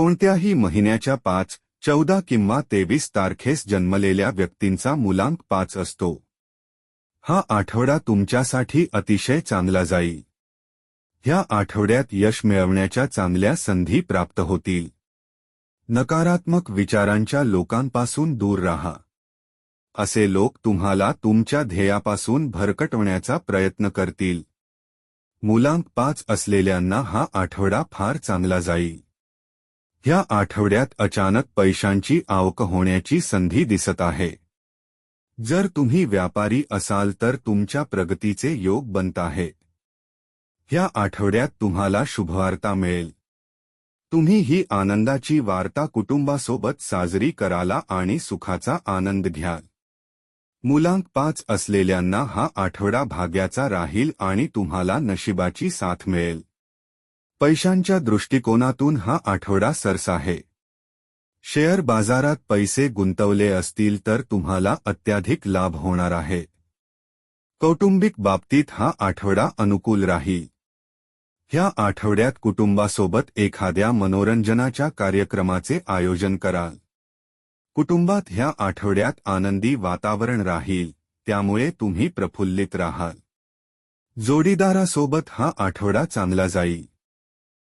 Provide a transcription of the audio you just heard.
कोणत्याही महिन्याच्या पाच चौदा किंवा तेवीस तारखेस जन्मलेल्या व्यक्तींचा मुलांक पाच असतो. हा आठवडा तुमच्यासाठी अतिशय चांगला जाईल. ह्या आठवड्यात यश मिळवण्याच्या चांगल्या संधी प्राप्त होतील. नकारात्मक विचारांच्या लोकांपासून दूर राहा. असे लोक तुम्हाला तुमच्या ध्येयापासून भरकटवण्याचा प्रयत्न करतील. मुलांक पाच असलेल्यांना हा आठवडा फार चांगला जाईल. ह्या आठवड्यात अचानक पैशांची आवक होण्याची संधी दिसत आहे. जर तुम्ही व्यापारी असाल तर तुमच्या प्रगतीचे योग बनत आहे. ह्या आठवड्यात तुम्हाला शुभवार्ता मिळेल. तुम्ही ही आनंदाची वार्ता कुटुंबासोबत साजरी कराला आणि सुखाचा आनंद घ्याल. मुलांक पाच असलेल्यांना हा आठवडा भाग्याचा राहील आणि तुम्हाला नशिबाची साथ मिळेल. पैशांच्या दृष्टिकोनातून हा आठवडा सरस आहे. शेअर बाजारात पैसे गुंतवले असतील तर तुम्हाला अत्याधिक लाभ होणार आहे. कौटुंबिक बाबतीत हा आठवडा अनुकूल राहील ह्या आठवड्यात कुटुंबासोबत एखाद्या मनोरंजनाच्या कार्यक्रमाचे आयोजन कराल. कुटुंबात ह्या आठवड्यात आनंदी वातावरण राहील त्यामुळे तुम्ही प्रफुल्लित राहाल. जोडीदारासोबत हा आठवडा चांगला जाईल.